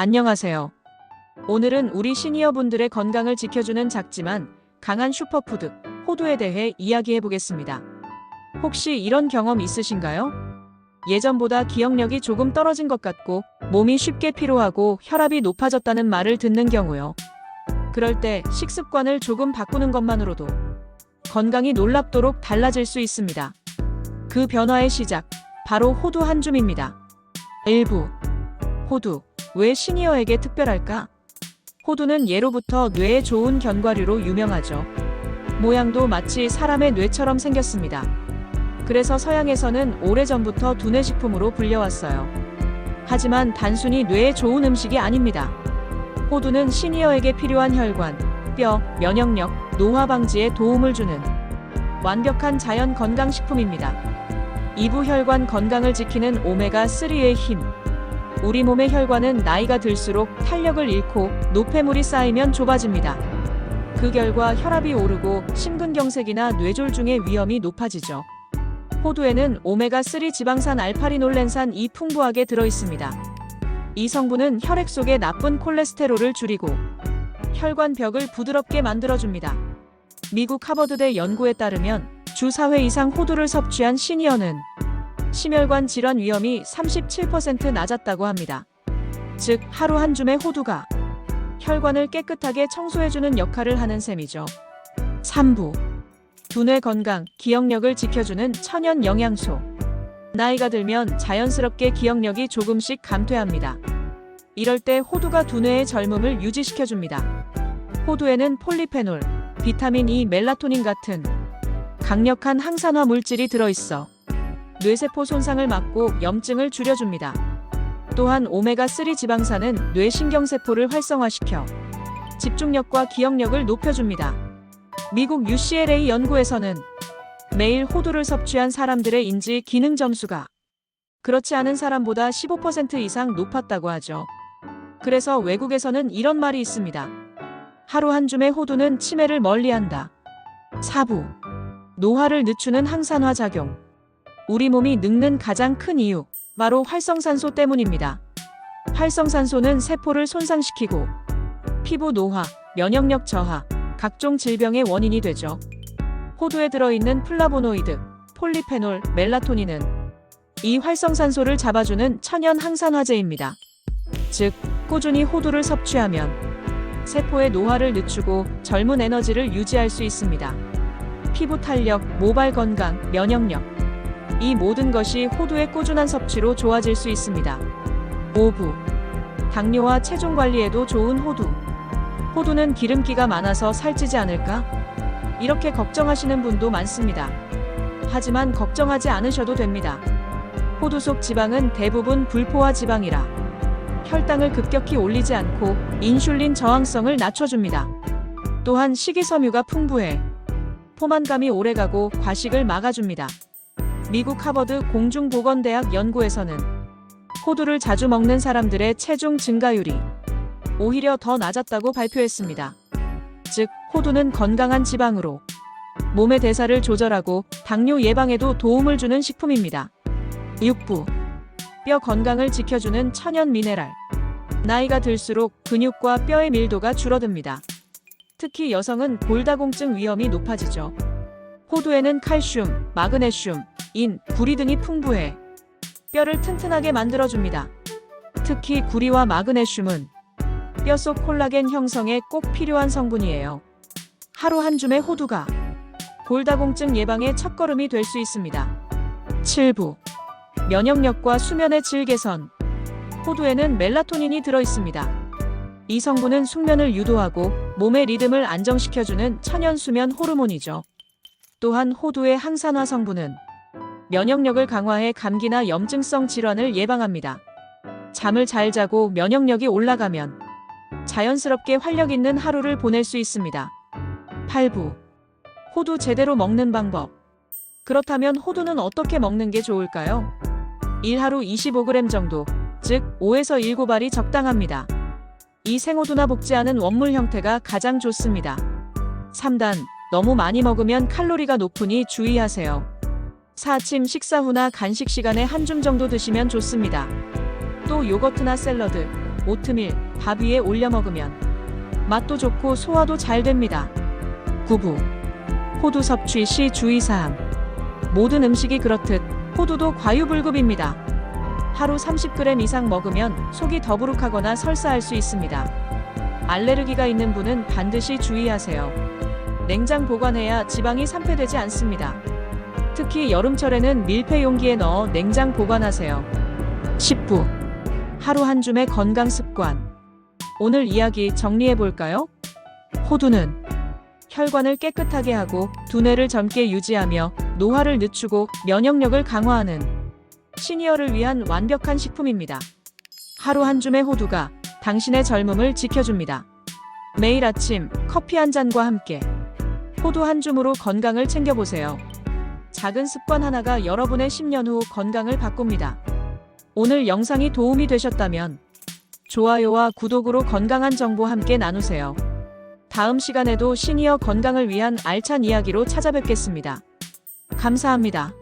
안녕하세요. 오늘은 우리 시니어분들의 건강을 지켜주는 작지만 강한 슈퍼푸드, 호두에 대해 이야기해 보겠습니다. 혹시 이런 경험 있으신가요? 예전보다 기억력이 조금 떨어진 것 같고 몸이 쉽게 피로하고 혈압이 높아졌다는 말을 듣는 경우요. 그럴 때 식습관을 조금 바꾸는 것만으로도 건강이 놀랍도록 달라질 수 있습니다. 그 변화의 시작, 바로 호두 한 줌입니다. 일부 호두, 왜 시니어에게 특별할까? 호두는 예로부터 뇌에 좋은 견과류로 유명하죠. 모양도 마치 사람의 뇌처럼 생겼습니다. 그래서 서양에서는 오래전부터 두뇌식품으로 불려왔어요. 하지만 단순히 뇌에 좋은 음식이 아닙니다. 호두는 시니어에게 필요한 혈관, 뼈, 면역력, 노화 방지에 도움을 주는 완벽한 자연 건강식품입니다. 이부 혈관 건강을 지키는 오메가3의 힘. 우리 몸의 혈관은 나이가 들수록 탄력을 잃고 노폐물이 쌓이면 좁아집니다. 그 결과 혈압이 오르고 심근경색이나 뇌졸중의 위험이 높아지죠. 호두에는 오메가3 지방산 알파리놀렌산 이 풍부하게 들어 있습니다. 이 성분은 혈액 속의 나쁜 콜레스테롤을 줄이고 혈관 벽을 부드럽게 만들어줍니다. 미국 하버드대 연구에 따르면 주 4회 이상 호두를 섭취한 시니어는 심혈관 질환 위험이 37% 낮았다고 합니다. 즉, 하루 한 줌의 호두가 혈관을 깨끗하게 청소해주는 역할을 하는 셈이죠. 3부. 두뇌 건강, 기억력을 지켜주는 천연 영양소. 나이가 들면 자연스럽게 기억력이 조금씩 감퇴합니다. 이럴 때 호두가 두뇌의 젊음을 유지시켜줍니다. 호두에는 폴리페놀, 비타민 E, 멜라토닌 같은 강력한 항산화 물질이 들어있어 뇌세포 손상을 막고 염증을 줄여줍니다. 또한 오메가3 지방산은 뇌신경세포를 활성화시켜 집중력과 기억력을 높여줍니다. 미국 UCLA 연구에서는 매일 호두를 섭취한 사람들의 인지 기능 점수가 그렇지 않은 사람보다 15% 이상 높았다고 하죠. 그래서 외국에서는 이런 말이 있습니다. 하루 한 줌의 호두는 치매를 멀리한다. 4부. 노화를 늦추는 항산화 작용. 우리 몸이 늙는 가장 큰 이유, 바로 활성산소 때문입니다. 활성산소는 세포를 손상시키고 피부 노화, 면역력 저하, 각종 질병의 원인이 되죠. 호두에 들어있는 플라보노이드, 폴리페놀, 멜라토닌은 이 활성산소를 잡아주는 천연 항산화제입니다. 즉, 꾸준히 호두를 섭취하면 세포의 노화를 늦추고 젊은 에너지를 유지할 수 있습니다. 피부 탄력, 모발 건강, 면역력. 이 모든 것이 호두의 꾸준한 섭취로 좋아질 수 있습니다. 5부. 당뇨와 체중 관리에도 좋은 호두. 호두는 기름기가 많아서 살찌지 않을까? 이렇게 걱정하시는 분도 많습니다. 하지만 걱정하지 않으셔도 됩니다. 호두 속 지방은 대부분 불포화 지방이라 혈당을 급격히 올리지 않고 인슐린 저항성을 낮춰줍니다. 또한 식이섬유가 풍부해 포만감이 오래가고 과식을 막아줍니다. 미국 하버드 공중보건대학 연구에서는 호두를 자주 먹는 사람들의 체중 증가율이 오히려 더 낮았다고 발표했습니다. 즉, 호두는 건강한 지방으로 몸의 대사를 조절하고 당뇨 예방에도 도움을 주는 식품입니다. 6부. 뼈 건강을 지켜주는 천연 미네랄. 나이가 들수록 근육과 뼈의 밀도가 줄어듭니다. 특히 여성은 골다공증 위험이 높아지죠. 호두에는 칼슘, 마그네슘, 인, 구리 등이 풍부해 뼈를 튼튼하게 만들어줍니다. 특히 구리와 마그네슘은 뼈 속 콜라겐 형성에 꼭 필요한 성분이에요. 하루 한 줌의 호두가 골다공증 예방의 첫걸음이 될 수 있습니다. 7부. 면역력과 수면의 질 개선. 호두에는 멜라토닌이 들어 있습니다. 이 성분은 숙면을 유도하고 몸의 리듬을 안정시켜주는 천연 수면 호르몬이죠. 또한 호두의 항산화 성분은 면역력을 강화해 감기나 염증성 질환을 예방합니다. 잠을 잘 자고 면역력이 올라가면 자연스럽게 활력 있는 하루를 보낼 수 있습니다. 8부. 호두 제대로 먹는 방법. 그렇다면 호두는 어떻게 먹는 게 좋을까요? 1하루 25g 정도, 즉 5에서 7알이 적당합니다. 이 생호두나 볶지 않은 원물 형태가 가장 좋습니다. 3단. 너무 많이 먹으면 칼로리가 높으니 주의하세요. 4. 아침 식사 후나 간식 시간에 한 줌 정도 드시면 좋습니다. 또 요거트나 샐러드, 오트밀, 밥 위에 올려 먹으면 맛도 좋고 소화도 잘 됩니다. 9부. 호두 섭취 시 주의사항. 모든 음식이 그렇듯 호두도 과유불급입니다. 하루 30g 이상 먹으면 속이 더부룩하거나 설사할 수 있습니다. 알레르기가 있는 분은 반드시 주의하세요. 냉장 보관해야 지방이 산패되지 않습니다. 특히 여름철에는 밀폐 용기에 넣어 냉장 보관하세요. 10부. 하루 한 줌의 건강 습관. 오늘 이야기 정리해 볼까요? 호두는 혈관을 깨끗하게 하고 두뇌를 젊게 유지하며 노화를 늦추고 면역력을 강화하는 시니어를 위한 완벽한 식품입니다. 하루 한 줌의 호두가 당신의 젊음을 지켜줍니다. 매일 아침 커피 한 잔과 함께 호두 한 줌으로 건강을 챙겨보세요. 작은 습관 하나가 여러분의 10년 후 건강을 바꿉니다. 오늘 영상이 도움이 되셨다면 좋아요와 구독으로 건강한 정보 함께 나누세요. 다음 시간에도 시니어 건강을 위한 알찬 이야기로 찾아뵙겠습니다. 감사합니다.